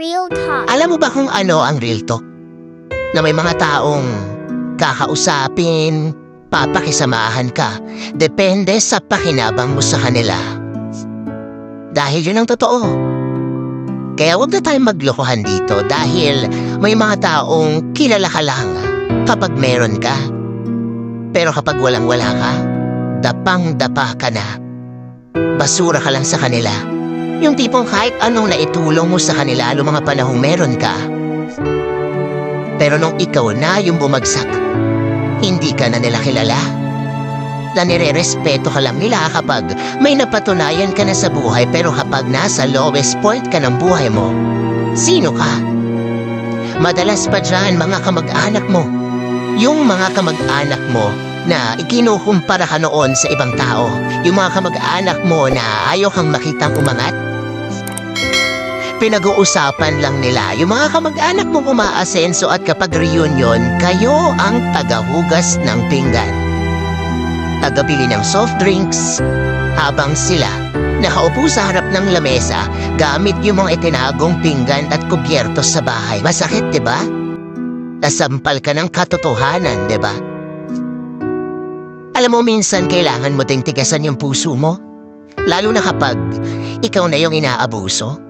Real talk. Alam mo ba kung ano ang real talk? Na may mga taong kakausapin, papakisamahan ka, depende sa pakinabang mo sa kanila. Dahil yun ang totoo. Kaya huwag na tayong maglokohan dito dahil may mga taong kilala ka lang kapag meron ka. Pero kapag walang-wala ka, dapang-dapa ka na. Basura ka lang sa kanila. Yung tipong kahit anong naitulong mo sa kanila noong mga panahong meron ka. Pero nung ikaw na yung bumagsak, hindi ka na nila kilala. Na nire-respeto ka lang nila kapag may napatunayan ka na sa buhay pero kapag nasa lowest point ka ng buhay mo, sino ka? Madalas pa dyan mga kamag-anak mo. Yung mga kamag-anak mo na ikinukumpara ka noon sa ibang tao. Yung mga kamag-anak mo na ayaw kang makitang umangat. Pinag-uusapan lang nila yung mga kamag-anak mo umaasenso at kapag reunion, kayo ang tagahugas ng pinggan. Tagabili ng soft drinks habang sila nakaupo sa harap ng lamesa gamit yung mga itinagong pinggan at kubyerto sa bahay. Masakit, di ba? Nasampal ka ng katotohanan, di ba? Alam mo, minsan kailangan mo ding tigasan yung puso mo. Lalo na kapag ikaw na yung inaabuso.